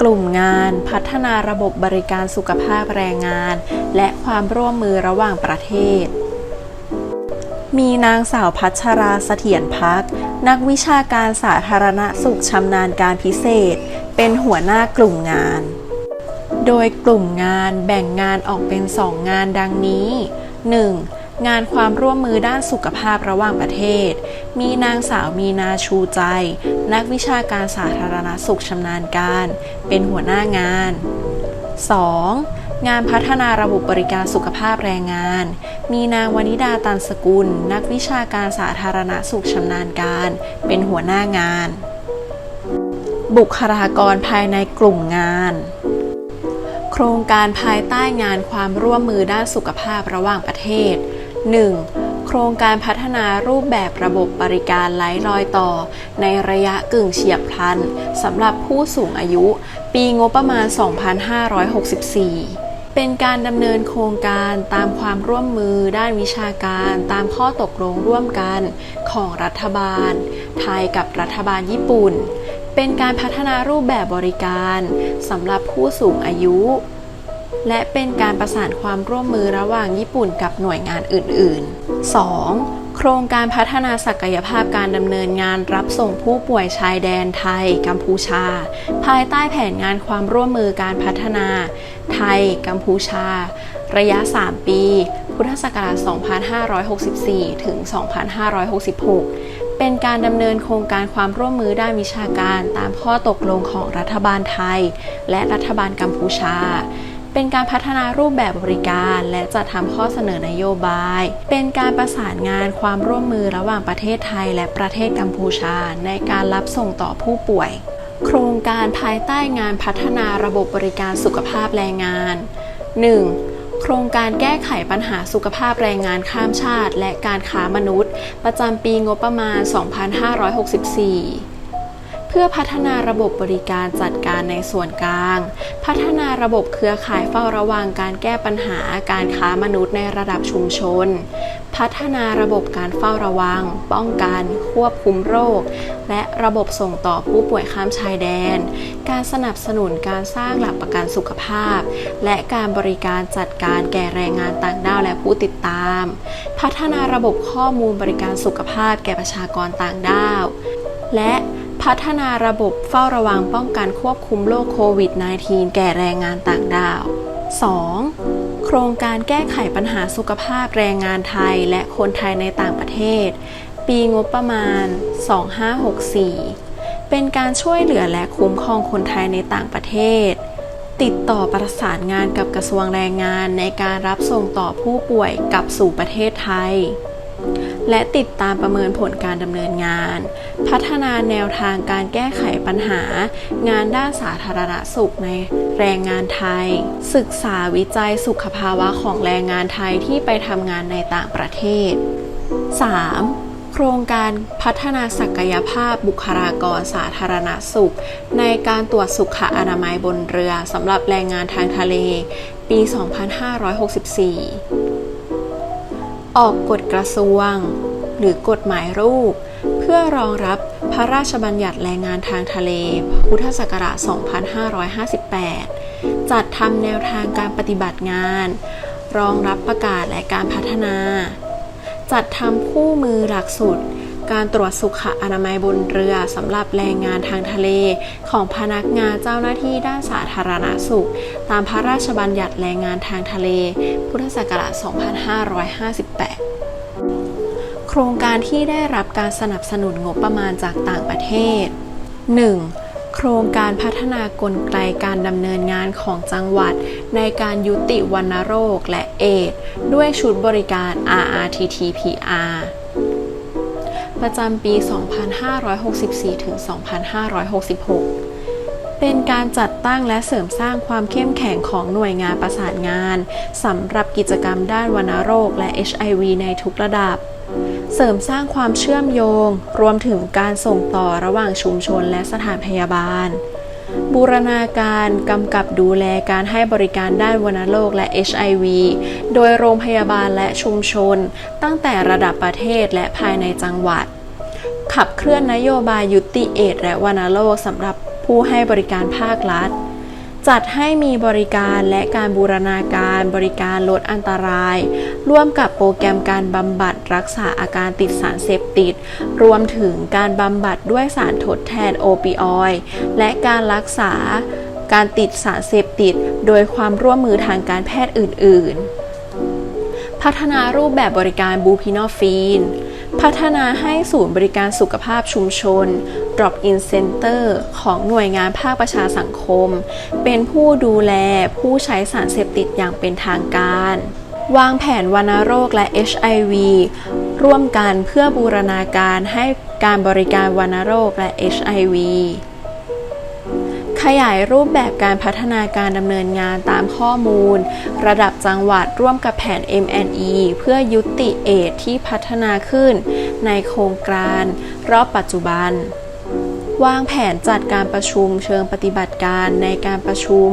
กลุ่มงานพัฒนาระบบบริการสุขภาพแรงงาน และความร่วมมือระหว่างประเทศ มีนางสาวพัชราเสถียรพัก นักวิชาการสาธารณสุขชำนาญการพิเศษ เป็นหัวหน้ากลุ่มงาน โดยกลุ่มงานแบ่งงานออกเป็น 2 งานดังนี้ 1. งานความร่วมมือด้านสุขภาพระหว่างประเทศ มีนางสาวมีนาชูใจ นักวิชาการสาธารณสุขชำนาญการ เป็นหัวหน้างาน 2. งานพัฒนาระบบบริการสุขภาพแรงงาน มีนางวนิดาตันสกุล นักวิชาการสาธารณสุขชำนาญการ เป็นหัวหน้างาน บุคลากรภายในกลุ่มงานโครงการภายใต้งานความร่วมมือด้านสุขภาพระหว่างประเทศ 1. โครงการพัฒนารูปแบบระบบบริการไร้รอยต่อ ในระยะกึ่งเฉียบพลันสำหรับผู้สูงอายุ ปีงบประมาณ 2564เป็นการดำเนินโครงการตามความร่วมมือด้านวิชาการตามข้อตกลงร่วมกันของรัฐบาล ไทยกับรัฐบาลญี่ปุ่น เป็นการพัฒนารูปแบบบริการสำหรับผู้สูงอายุ และเป็นการประสานความร่วมมือระหว่างญี่ปุ่นกับหน่วยงานอื่น ๆ 2. โครงการพัฒนาศักยภาพการดำเนินงานรับส่งผู้ป่วยชายแดนไทย กัมพูชา ภายใต้แผนงานความร่วมมือการพัฒนา ไทย กัมพูชา ระยะ 3 ปี พุทธศักราช 2564 ถึง 2566เป็นการดำเนินโครงการความร่วมมือด้านวิชาการตามข้อตกลงของรัฐบาลไทย และรัฐบาลกัมพูชา เป็นการพัฒนารูปแบบบริการและจัดทำข้อเสนอนโยบาย เป็นการประสานงานความร่วมมือระหว่างประเทศไทยและประเทศกัมพูชา ในการรับส่งต่อผู้ป่วย โครงการภายใต้งานพัฒนาระบบบริการสุขภาพแรงงาน 1. โครงการแก้ไขปัญหาสุขภาพแรงงานข้ามชาติ และการค้ามนุษย์ ประจำปีงบประมาณ 2564 พื่อพัฒนาระบบบริการจัดการในส่วนกลาง พัฒนาระบบเครือข่ายเฝ้าระวังการแก้ปัญหาการค้ามนุษย์ในระดับชุมชน พัฒนาระบบการเฝ้าระวัง ป้องกัน ควบคุมโรค และระบบส่งต่อผู้ป่วยข้ามชายแดน การสนับสนุนการสร้างหลักประกันสุขภาพ และการบริการจัดการแก่แรงงานต่างด้าวและผู้ติดตาม พัฒนาระบบข้อมูลบริการสุขภาพแก่ประชากรต่างด้าว และ พัฒนาระบบเฝ้าระวังป้องกันควบคุมโรคโควิด -19 แก่แรงงานต่างด้าว 2. โครงการแก้ไขปัญหาสุขภาพแรงงานไทยและคนไทยในต่างประเทศ ปีงบประมาณ 2564 เป็นการช่วยเหลือและคุ้มครองคนไทยในต่างประเทศ ติดต่อประสานงานกับกระทรวงแรงงานในการรับส่งต่อผู้ป่วยกลับสู่ประเทศไทย และติดตามประเมินผลการดำเนินงาน พัฒนาแนวทางการแก้ไขปัญหา งานด้านสาธารณสุขในแรงงานไทย ศึกษาวิจัยสุขภาวะของแรงงานไทยที่ไปทำงานในต่างประเทศ 3. โครงการพัฒนาศักยภาพบุคลากรสาธารณสุข ในการตรวจสุขอนามัยบนเรือสำหรับแรงงานทางทะเล ปี 2564 ออกกฎกระทรวง หรือกฎหมายรูป เพื่อรองรับพระราชบัญญัติแรงงานทางทะเล พุทธศักราช 2558 จัดทำแนวทางการปฏิบัติงาน รองรับประกาศและการพัฒนา จัดทำคู่มือหลักสูตรการตรวจสุขอนามัยบนเรือสำหรับแรงงานทางทะเลของพนักงานเจ้าหน้าที่ด้านสาธารณสุข ตามพระราชบัญญัติแรงงานทางทะเล พุทธศักราช 2558 โครงการที่ได้รับการสนับสนุนงบประมาณจากต่างประเทศ 1. โครงการพัฒนากลไกการดำเนินงานของจังหวัด ในการยุติวัณโรคและเอดส์ด้วยชุดบริการ RRTTPR ประจำปี 2564ถึง2566 เป็นการจัดตั้งและเสริมสร้างความเข้มแข็งของหน่วยงานประสานงานสำหรับกิจกรรมด้านวัณโรคและ HIV ในทุกระดับ เสริมสร้างความเชื่อมโยง รวมถึงการส่งต่อระหว่างชุมชนและสถานพยาบาล บูรณาการกำกับดูแลการให้บริการด้านวัณโรคและ HIV โดยโรงพยาบาลและชุมชน ตั้งแต่ระดับประเทศและภายในจังหวัด ขับเคลื่อนนโยบายยุติเอดและวัณโรคสำหรับ ผู้ให้บริการภาครัฐ จัดให้มีบริการและการบูรณาการบริการลดอันตราย ร่วมกับโปรแกรมการบำบัดรักษาอาการติดสารเสพติด รวมถึงการบำบัดด้วยสารทดแทนโอปิออยด์และการรักษาการติดสารเสพติด โดยความร่วมมือทางการแพทย์อื่น ๆ พัฒนารูปแบบบริการบูพินอฟีน พัฒนาให้ศูนย์บริการสุขภาพชุมชน Drop-in Center ของหน่วยงานภาคประชาสังคม เป็นผู้ดูแลผู้ใช้สารเสพติดอย่างเป็นทางการ วางแผนวัณโรคและ HIV ร่วมกันเพื่อบูรณาการให้การบริการวัณโรคและ HIV ขยายรูปแบบการพัฒนาการดำเนินงานตามข้อมูล ระดับจังหวัดร่วมกับแผน MNE เพื่อยุติเอดที่พัฒนาขึ้น ในโครงการรอบปัจจุบัน วางแผนจัดการประชุมเชิงปฏิบัติการในการประชุม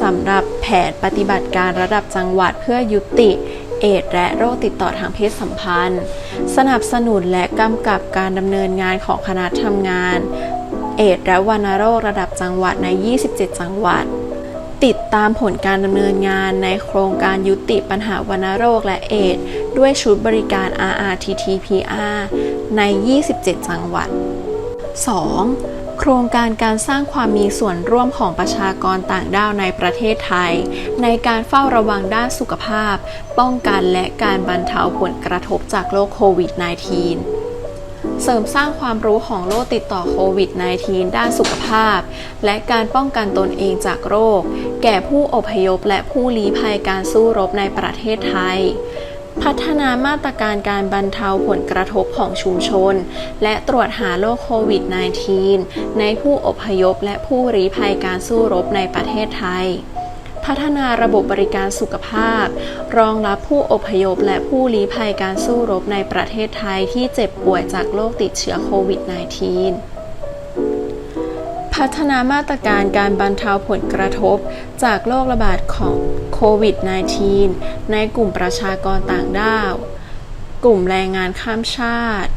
สำหรับแผนปฏิบัติการระดับจังหวัดเพื่อยุติเอดและโรคติดต่อทางเพศสัมพันธ์ สนับสนุนและกำกับการดำเนินงานของคณะทำงาน เอดและวัณโรคระดับจังหวัดใน 27 จังหวัด ติดตามผลการดำเนินงานในโครงการยุติปัญหาวัณโรคและเอดด้วยชุดบริการ RRTTPR ใน 27 จังหวัด 2. โครงการการสร้างความมีส่วนร่วมของประชากรต่างด้าวในประเทศไทย ในการเฝ้าระวังด้านสุขภาพ ป้องกันและการบรรเทาผลกระทบจากโรคโควิด -19 เสริมสร้างความรู้ของโรคติดต่อโควิด -19 ด้านสุขภาพ และการป้องกันตนเองจากโรค แก่ผู้อพยพและผู้ลี้ภัยการสู้รบในประเทศไทย พัฒนามาตรการการบรรเทาผลกระทบของชุมชน และตรวจหาโรคโควิด -19 ในผู้อพยพและผู้ลี้ภัยการสู้รบในประเทศไทย พัฒนาระบบบริการสุขภาพ รองรับผู้อพยพและผู้ลี้ภัยการสู้รบในประเทศไทยที่เจ็บป่วยจากโรคติดเชื้อโควิด -19 พัฒนามาตรการการบรรเทาผลกระทบจากโรคระบาดของโควิด -19 ในกลุ่มประชากรต่างด้าว กลุ่มแรงงานข้ามชาติ